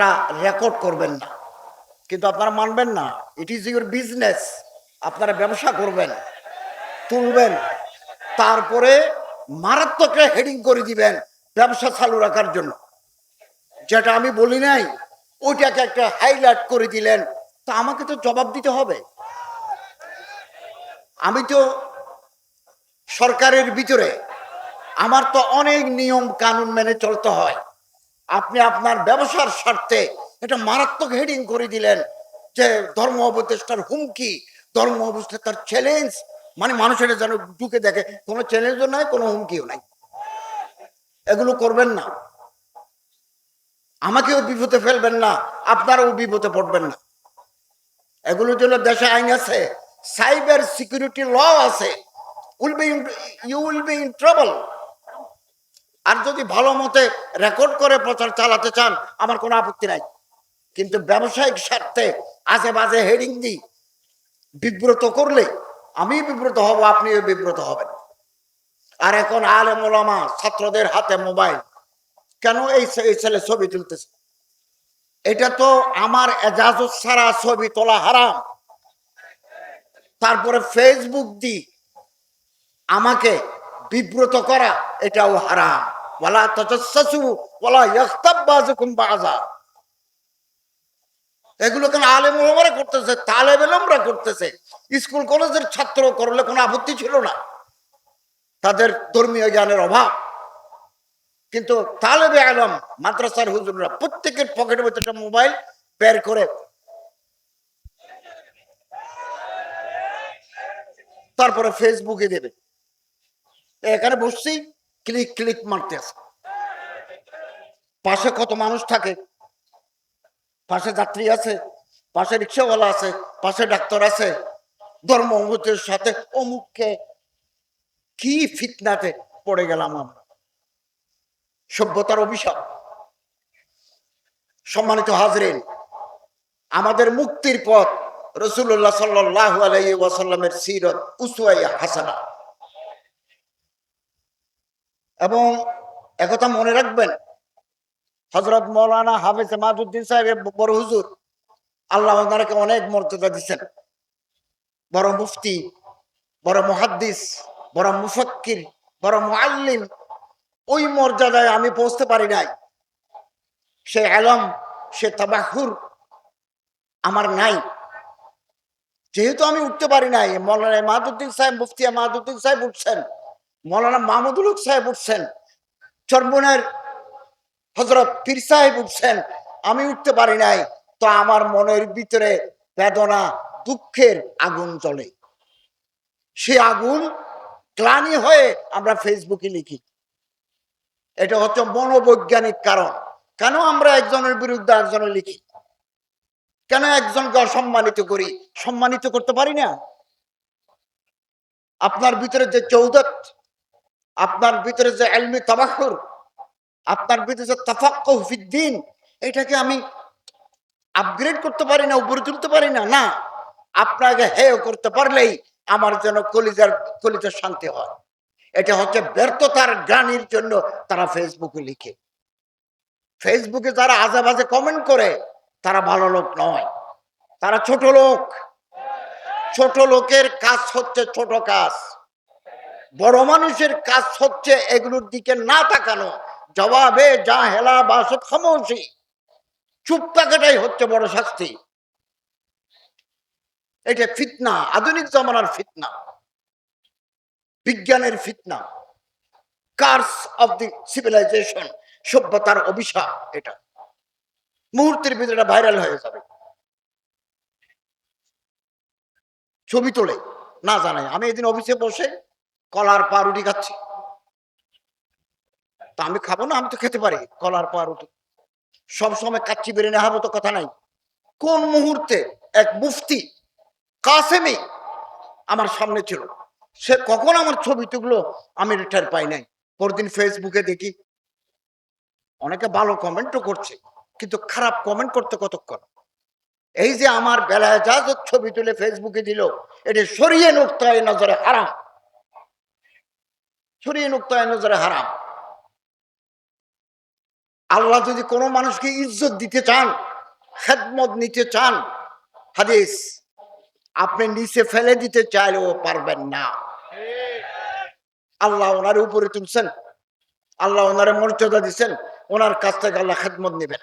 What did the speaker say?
Data record করবেন না। কিন্তু আপনারা মানবেন না ইট ইজ ইউর বিজনেস আপনারা ব্যবসা করবেন, তুলবেন, তারপরে মারাত্মক হেডিং করে দিবেন ব্যবসা চালু রাখার জন্য। যেটা আমি বলি নাই, ওইটাকে একটা হাইলাইট করে দিলেন, তা আমাকে তো জবাব দিতে হবে। আমি তো সরকারের ভিতরে, আমার তো অনেক নিয়ম কানুন মেনে চলতে হয়। আপনি আপনার ব্যবসার স্বার্থে এটা মারাত্মক হেডিং করে দিলেন যে ধর্ম অবদেষ্টার হুমকি, ধর্ম অবস্থার চ্যালেঞ্জ মানে মানুষের যেন ঢুকে দেখে, কোনো চ্যালেঞ্জও নাই, কোনো হুমকিও নাই। এগুলো করবেন না। আমাকেও বিপদে ফেলবেন না, আপনারাও বিপদে পড়বেন না। এগুলোর জন্য দেশে আইন আছে সাইবার সিকিউরিটি ল আছে। Will be you will be in trouble আর যদি ভালো মতে রেকর্ড করে প্রচার চালাতে চান, আমার কোনো আপত্তি নাই। কিন্তু ব্যবসায়িক স্বার্থে আজে বাজে হেডিং দিই বিব্রত করলে আমি বিব্রত হব, আপনিও বিব্রত হবেন। আর এখন আলেম ছাত্রদের হাতে মোবাইল, কেন এই এই ছেলে ছবি তুলতেছে? এটা তো আমার এজাজত ছাড়া ছবি তোলা হারাম। তারপরে ফেসবুক দি আমাকে বিব্রত করা, এটাও হারাম। ওয়ালা তাজাসসু ওয়ালা ইয়াখতাব বাযুকুম বাযা। এগুলো কেন আলেম ওলামারা করতেছে? তালেব ইলমরা করতেছে। স্কুল, কলেজের ছাত্র করলে কোনো আপত্তি ছিল না। তাদের ধর্মীয় জ্ঞানের অভাব। কিন্তু তালেবে আলম, মাদ্রাসার হুজুররা প্রত্যেকের পকেটের মধ্যে একটা মোবাইল বের করে তারপরে ফেসবুকে দেবে। এখানে বসছি। ক্লিক ক্লিক মারতে আছে পাশে কত মানুষ থাকে? পাশে যাত্রী আছে, পাশে রিক্সাওয়ালা আছে, পাশে ডাক্তার আছে। ধর্ম অমুকের সাথে অমুককে কি ফিতনাতে পড়ে গেলাম আমরা? সভ্যতার অভিশাপ। সম্মানিত হাজরিন, আমাদের মুক্তির পথ রসুল্লাহ সাল্লাহ আলাই ওয়াসাল্লামের সিরত উসুয়াই হাসানা। এবং একথা মনে রাখবেন হজরত মৌলানা হাফিজ মাহদুদ্দিন সাহেবের বড় হুজুর, আল্লাহ ওনাকে অনেক মর্যাদা দিচ্ছেন বড় মুফতি, বড় মুহাদ্দিস, বড় মুফক্কির, বড় মুআল্লিম, ওই মর্যাদায় আমি পৌঁছতে পারি নাই। সে আলম, সে তাবাহুর আমার নাই। যেহেতু আমি উঠতে পারি নাই, মৌলানা মাহদুদ্দিন সাহেব, মুফতি মাহদুদ্দিন সাহেব উঠছেন। মৌলানা মাহমুদুল হক সাহেব উঠছেন চরবনের হজরত পীর সাহেব উঠছেন, আমি উঠতে পারি নাই, তো আমার মনের ভিতরে বেদনা, দুঃখের আগুন জ্বলে। সে আগুন গ্লানি হয়ে আমরা ফেসবুকে লিখি। এটা হচ্ছে মনোবৈজ্ঞানিক কারণ। কেন আমরা একজনের বিরুদ্ধে একজনের লিখি? কেন একজনকে অসম্মানিত করি? সম্মানিত করতে পারি না? আপনার ভিতরে যে চৌদত আপনার ভিতরে যে এলমি তাবাকুর আপনার ভিতরে যে তাফাক্কুফিদ্দিন এটাকে আমি আপগ্রেড করতে পারি না, উপরে তুলতে পারি না? না। আপনাকে হেয় করতে পারলেই আমার যেন কলিজার কলিজার শান্তি হয়। এটা হচ্ছে ব্যর্থতার গ্রানির জন্য তারা ফেসবুকে লিখে। ফেসবুকে যারা আজে বাজে কমেন্ট করে, তারা ভালো লোক নয়। তারা ছোট লোক। ছোট লোকের কাজ হচ্ছে ছোট কাজ। বড় মানুষের কাজ হচ্ছে এগুলোর দিকে না তাকানো। জবাবে যা হেলা বাসত খামোশি। চুপ থাকাটাই হচ্ছে বড় শাস্তি। এটা ফিতনা, আধুনিক জমানার ফিতনা। বিজ্ঞানের ফিতনা। কার্স অফ দি সিভিলাইজেশন, সভ্যতার অভিশাপ এটা। মুহূর্তের ভিতরে ভাইরাল হয়ে যাবে। ছবি তোলে, না জানাই আমি এদিন অফিসে বসে কলার পা রুটি খাচ্ছি। তা আমি খাব না, আমি তো খেতে পারি। কলার পা রুটি। সব সময় কাচ্চি বেরিয়ে নেওয়া তো কথা নাই। কোন মুহূর্তে এক মুফতি কাসেমি আমার সামনে ছিল। সে কখন আমার ছবি তুললো, আমি রিটার পাই নাই। পরদিন ফেসবুকে দেখি, অনেকে ভালো কমেন্টও করছে, কিন্তু খারাপ কমেন্ট করতে কতক্ষণ? এই যে আমার বেলায় যা ছবি তুলে ফেসবুকে দিল, এটা সরিয়ে নোক্তায় নজরে হারাম। সরিয়ে নোক্তায় নজরে হারাম। আল্লাহ যদি কোনো মানুষকে ইজ্জত দিতে চান, খেদমত নিতে চান, হাদিস আপনি নিচে ফেলে দিতে চাইলেও পারবেন না। আল্লাহ ওনার উপরে তুলছেন, আল্লাহ ওনারে মর্যাদা দিচ্ছেন ওনার কাছ থেকে আল্লাহ খেদমত নেবেন।